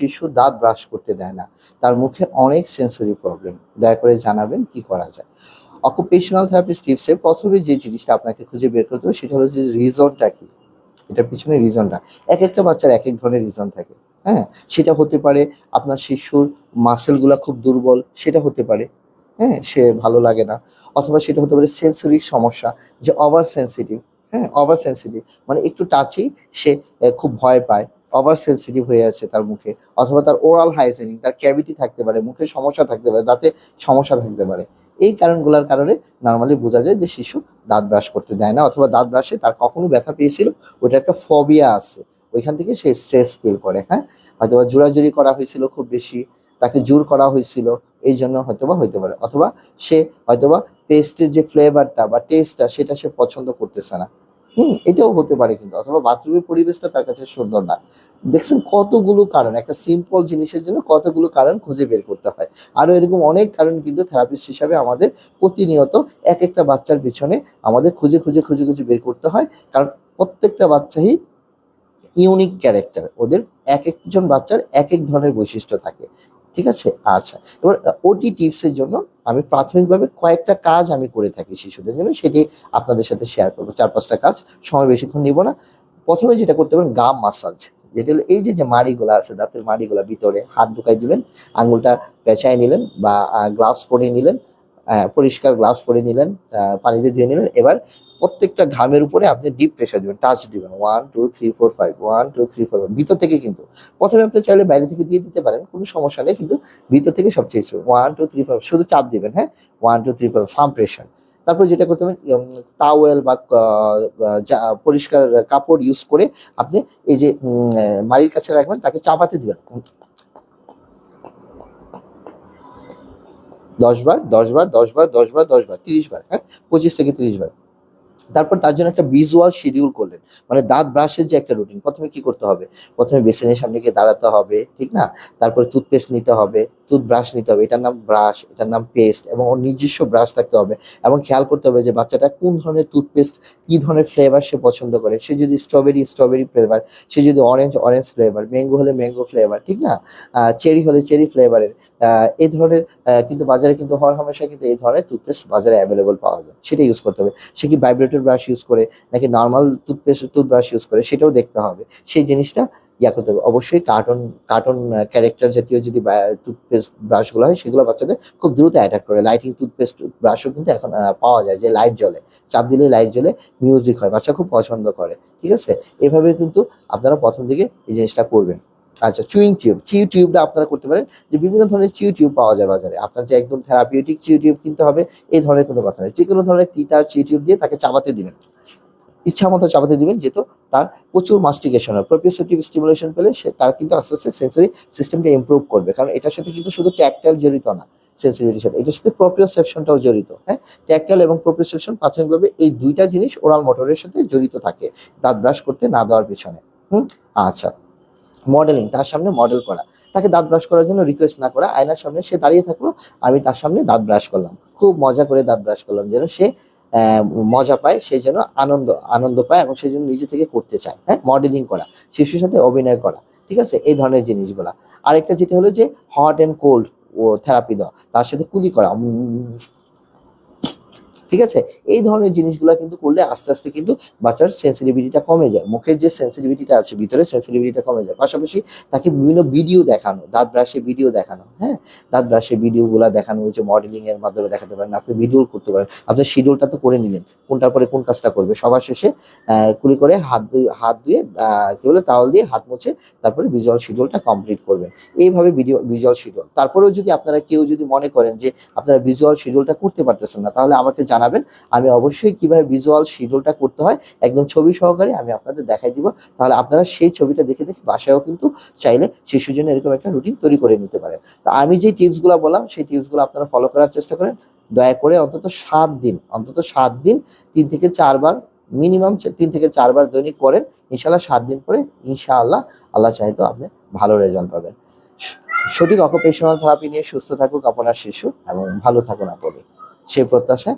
শিশু দাঁত ব্রাশ করতে দেয় না। তার মুখে অনেক সেন্সরি প্রবলেম দয়া করে জানাবেন কি করা যায়। অকুপেশনাল থেরাপিস্ট টিপসে প্রথমে যে জিনিসটা আপনাকে খুঁজে বের করতে হবে সেটা হলো যে রিজনটা কি। এটার পিছনে রিজনটা এক একটা বাচ্চার এক এক ধরনের রিজন থাকে। হ্যাঁ? সেটা হতে পারে আপনার শিশুর মাসেলগুলো খুব দুর্বল, সেটা হতে পারে। হ্যাঁ? সে ভালো লাগে না। অথবা সেটা হতে পারে সেন্সরি সমস্যা, যে ওভার সেন্সিটিভ হ্যাঁ? ওভার সেন্সিটিভ মানে একটু টাচেই সে খুব ভয় পায়। ওভার সেন্সিটিভ হয়ে আছে তার মুখে, অথবা তার ওরাল হাইজেনিক তার ক্যাভিটি থাকতে পারে, মুখে সমস্যা থাকতে পারে, দাঁতে সমস্যা থাকতে পারে। এই কারণগুলোর কারণে নর্মালি বোঝা যায় যে শিশু দাঁত ব্রাশ করতে দেয় না, অথবা দাঁত ব্রাশে তার কখনো ব্যথা পেয়েছিল, ওটা একটা ফবিয়া আছে। ওইখান থেকে সে স্ট্রেস ফিল করে হ্যাঁ? হয়তোবা জোরাজুরি করা হয়েছিল খুব বেশি, তাকে জোর করা হয়েছিল, এই জন্য হয়তোবা হইতে পারে। অথবা সে হয়তোবা পেস্টের যে ফ্লেভারটা বা টেস্টটা সেটা সে পছন্দ করতেছে না। হুম, এটাও হতে পারে কিন্তু, অথবা বাথরুমের পরিবেশটা তার কাছে সুন্দর না। দেখছেন কতগুলো কারণ, একটা সিম্পল জিনিসের জন্য কতগুলো কারণ খুঁজে বের করতে হয়। আরও এরকম অনেক কারণ কিন্তু থেরাপিস্ট হিসাবে আমাদের প্রতিনিয়ত এক একটা বাচ্চার পিছনে আমাদের খুঁজে খুঁজে খুঁজে খুঁজে বের করতে হয়। কারণ প্রত্যেকটা বাচ্চাই ইউনিক ক্যারেক্টার ওদের এক একজন বাচ্চার এক এক ধরনের বৈশিষ্ট্য থাকে। ঠিক আছে? আচ্ছা। এবার ওটি টিপসের জন্য আমি প্রাথমিকভাবে কয়েকটা কাজ আমি করে থাকি শিশুদের জন্য। সেটি আপনাদের সাথে শেয়ার করব। চার পাঁচটা কাজ। সময় বেশিক্ষণ নিব না। প্রথমে যেটা করতে পারেন গাম মাসাজ যেটা হলো এই যে যে মাড়িগুলো আছে, দাঁতের মাড়িগুলো ভিতরে হাত ঢুকাই দিলেন, আঙুলটা পেঁচায় নিলেন বা গ্লাভস পরে নিলেন পরিষ্কার গ্লাভস পরে নিলেন পানিতে ধুয়ে নিলেন। এবার প্রত্যেকটা ঘামের উপরে আপনি ডিপ প্রেশার দিবেন, টাচ দিবেন। One two three four five one two three four five ভিতর থেকে কিন্তু। প্রথমে আপনি চাইলে বাইরে থেকে দিয়ে দিতে পারেন, কোনো সমস্যা নেই, কিন্তু ভিতর থেকে সবচেয়ে ওয়ান টু থ্রি ফোর শুধু চাপ দিবেন হ্যাঁ? One two three four firm pressure তারপর যেটা করতে হবে টাওয়েল বা পরিষ্কার কাপড় ইউজ করে আপনি এই যে মাড়ির কাছে রাখবেন, তাকে চাপাতে দিবেন। দশ বার দশ বার দশ বার দশ বার দশ বার, তিরিশ বার হ্যাঁ? পঁচিশ থেকে তিরিশ বার। তারপর তার জন্য একটা ভিজুয়াল শিডিউল করলেন। মানে দাঁত ব্রাশের যে একটা রুটিন প্রথমে কি করতে হবে? প্রথমে বেসিনের সামনে গিয়ে দাঁড়াতে হবে, ঠিক না? তারপরে টুথপেস্ট নিতে হবে টুথব্রাশ নিতে হবে, এটার নাম ব্রাশ এটার নাম পেস্ট এবং ওর নিজস্ব ব্রাশ থাকতে হবে এবং খেয়াল করতে হবে যে বাচ্চাটা কোন ধরনের টুথপেস্ট কী ধরনের ফ্লেভার সে পছন্দ করে। সে যদি স্ট্রবেরি স্ট্রবেরি ফ্লেভার সে যদি অরেঞ্জ অরেঞ্জ ফ্লেভার ম্যাঙ্গো হলে ম্যাঙ্গো ফ্লেভার ঠিক না? চেরি হলে চেরি ফ্লেভারের এই ধরনের কিন্তু বাজারে কিন্তু হর হামেশা কিন্তু এই ধরনের টুথপেস্ট বাজারে অ্যাভেলেবল পাওয়া যায়। সেটা ইউজ করতে হবে। সে কি ভাইব্রেটর ব্রাশ ইউজ করে, নাকি নর্মাল টুথপেস্ট টুথব্রাশ ইউজ করে, সেটাও দেখতে হবে। সেই জিনিসটা ইয়া করতে হবে। অবশ্যই কার্টুন কার্টুন ক্যারেক্টার জাতীয় যদি টুথপেস্ট ব্রাশগুলো হয়, সেগুলো বাচ্চাদের খুব দ্রুত অ্যাটাক করে। লাইটিং টুথপেস্ট ব্রাশও কিন্তু এখন পাওয়া যায় যে লাইট জ্বলে। চাপ দিলে লাইট জ্বলে মিউজিক হয়। বাচ্চা খুব পছন্দ করে। ঠিক আছে? এভাবে কিন্তু আপনারা প্রথম দিকে এই জিনিসটা করবেন। আচ্ছা চুইং টিউব চিউ টিউবটা আপনারা করতে পারেন যে বিভিন্ন ধরনের চিউ টিউব পাওয়া যায় বাজারে। আপনার যে একদম থেরাপিউটিক চিউ টিউব কিনতে হবে এই ধরনের কোনো কথা নেই। যে কোনো ধরনের তিতার চিউ টিউব দিয়ে তাকে চাবাতে দিবেন। ইচ্ছা মতো চাপাতে দিবেন, যেহেতু তার প্রচুর মাস্টিকেশন হয়। প্রপিওসেপটিভ স্টিমুলেশন পেলে সে, তার কিন্তু আস্তে আস্তে সেন্সরি সিস্টেমটা ইম্প্রুভ করবে। কারণ এটার সাথে কিন্তু শুধু ট্যাকটাইল জড়িত না সেন্সিটিভিটির সাথে। এটার সাথে প্রপিওসেপশনটাও জড়িত হ্যাঁ? ট্যাকটাইল এবং প্রপিওসেপশন প্রাথমিকভাবে এই দুইটা জিনিস ওরাল মোটরের সাথে জড়িত থাকে। দাঁত ব্রাশ করতে না দেওয়ার পিছনে। হুম? আচ্ছা। মডেলিং তার সামনে মডেল করা। তাকে দাঁত ব্রাশ করার জন্য রিকোয়েস্ট না করা, আয়নার সামনে সে দাঁড়িয়ে থাকল, আমি তার সামনে দাঁত ব্রাশ করলাম। খুব মজা করে দাঁত ব্রাশ করলাম, যেন সে মজা পায় সেই জন্য আনন্দ আনন্দ পায় এবং সেই জন্য নিজে থেকে করতে চায় হ্যাঁ? মডেলিং করা, শিশুর সাথে অভিনয় করা, ঠিক আছে? এই ধরনের জিনিসগুলা। আরেকটা যেটা হলো যে হট অ্যান্ড কোল্ড ও থেরাপি দেওয়া, তার সাথে কুলি করা ঠিক আছে? এই ধরনের জিনিসগুলো কিন্তু করলে আস্তে আস্তে কিন্তু বাচ্চার সেন্সিটিভিটিটা কমে যায়। মুখের যে সেন্সিটিভিটিটা আছে, ভিতরে সেন্সিটিভিটিটা কমে যায়। পাশাপাশি তাকে বিভিন্ন ভিডিও দেখানো, দাঁত ব্রাশের ভিডিও দেখানো হ্যাঁ? দাঁত ব্রাশের ভিডিওগুলো দেখানো হয়েছে মডেলিং এর মাধ্যমে দেখাতে পারেন, আপনি ভিডিও করতে পারেন। আপনার শিডিউলটা তো করে নিলেন, কোনটার পরে কোন কাজটা করবে? সবার শেষে কুলি করে হাত হাত ধুয়ে কি বলে তাওয়াল দিয়ে হাত মুছে তারপরে ভিজুয়াল শিডিউলটা কমপ্লিট করবেন। এইভাবে ভিডিও ভিজুয়াল শিডিউল তারপরেও যদি আপনারা কেউ যদি মনে করেন যে আপনারা ভিজুয়াল শিডিউলটা করতে পারতেছেন না, তাহলে আমাকে জানাবেন। আমি অবশ্যই কীভাবে ভিজুয়াল শিডিউলটা করতে হয়, একদম ছবি সহকারে আমি আপনাদের দেখাই দিব। তাহলে আপনারা সেই ছবিটা দেখে দেখে বাসায়ও কিন্তু চাইলে শিশুর জন্য এরকম একটা রুটিন তৈরি করে নিতে পারেন। তো আমি যে টিপসগুলো বললাম, সেই টিপসগুলো আপনারা ফলো করার চেষ্টা করেন। দয়া করে অন্তত সাত দিন, অন্তত সাত দিন, তিন থেকে চারবার মিনিমাম তিন থেকে চারবার দৈনিক করেন। ইনশাল্লাহ সাত দিন পরে ইনশাআল্লাহ আল্লাহ চাইতো আপনি ভালো রেজাল্ট পাবেন। সঠিক অকুপেশনাল থেরাপি নিয়ে সুস্থ থাকুক আপনার শিশু এবং ভালো থাকুন আপনি। সেই প্রত্যাশায়